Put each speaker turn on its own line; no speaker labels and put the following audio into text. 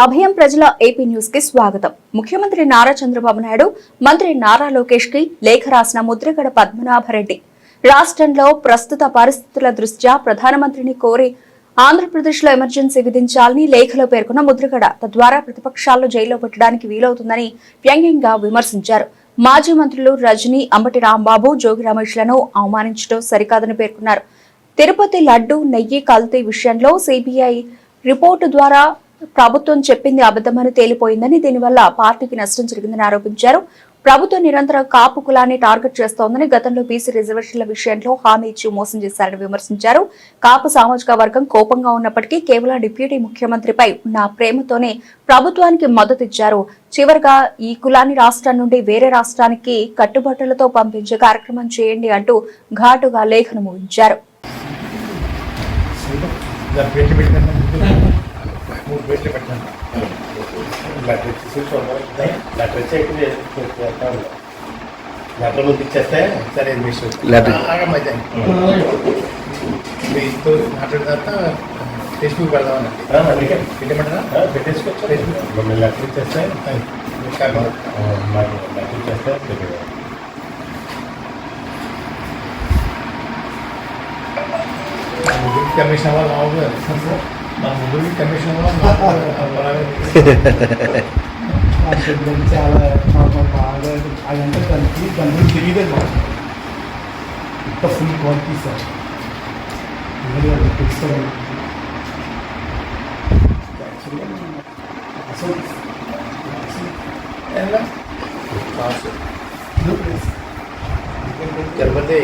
అభయం ప్రజల ఏపీ న్యూస్కి స్వాగతం. ముఖ్యమంత్రి నారా చంద్రబాబు నాయుడు మంత్రి నారా లోకేష్కి లేఖ రాసిన ముద్రగడ పద్మనాభరెడ్డి రాష్ట్రంలో ప్రస్తుత పరిస్థితుల దృష్ట్యా ప్రధానమంత్రిని కోరి ఆంధ్రప్రదేశ్లో ఎమర్జెన్సీ విధించాలని లేఖలో పేర్కొన్న ముద్రగడ తద్వారా ప్రతిపక్షాలను జైల్లో పెట్టడానికి వీలవుతుందని వ్యంగ్యంగా విమర్శించారు. మాజీ మంత్రులు రజనీ అంబటి రాంబాబు జోగి రమేష్లను అవమానించడం సరికాదని పేర్కొన్నారు. తిరుపతి లడ్డు నెయ్యి కల్తీ విషయంలో సిబిఐ రిపోర్టు ద్వారా ప్రభుత్వం చెప్పింది అబద్ధమని తేలిపోయిందని దీనివల్ల పార్టీకి నష్టం జరిగిందని ఆరోపించారు. ప్రభుత్వం నిరంతరం కాపు కులాన్ని టార్గెట్ చేస్తోందని గతంలో బీసీ రిజర్వేషన్ల విషయంలో హామీ ఇచ్చి మోసం చేశారని విమర్శించారు. కాపు సామాజిక వర్గం కోపంగా ఉన్నప్పటికీ కేవలం డిప్యూటీ ముఖ్యమంత్రిపై ఉన్న ప్రేమతోనే ప్రభుత్వానికి మద్దతిచ్చారు చివరగా ఈ కులాన్ని రాష్ట్రం నుండి వేరే రాష్ట్రానికి కట్టుబట్టలతో పంపించే కార్యక్రమం చేయండి అంటూ ఘాటుగా లేఖను ముగించారు.
మూడు పెట్టి పెట్టాను లెటర్ ఇచ్చేసి చూడండి లెటర్ ఇచ్చి ఎక్కువ లెటర్ ముందు ఇచ్చేస్తే సరే విషయం
Letter.
ఆగమైతే మీతో మాట్లాడిన తర్వాత ఫేస్బుక్ పెడదామని పెట్టమంటారా పెట్టేసుకోవచ్చు మమ్మల్ని లెటర్ ఇచ్చేస్తే మాకు లెటర్ ఇచ్చేస్తే ముగ్గురికి కమిషన్ అవ్వాలి మామూలుగా మా ముగ్గురికి కమిషన్ అవ్వాలి
ఆ శబ్దం చాలా పాపం బాగా అదంతా దానికి దాని గురించి తెలియదు మాకు ఇంత ఫుల్ క్వాలిటీ సార్ అందరూ అది తెలుసుకోవాలి యాక్చువల్గా అసలు
తిరుపతి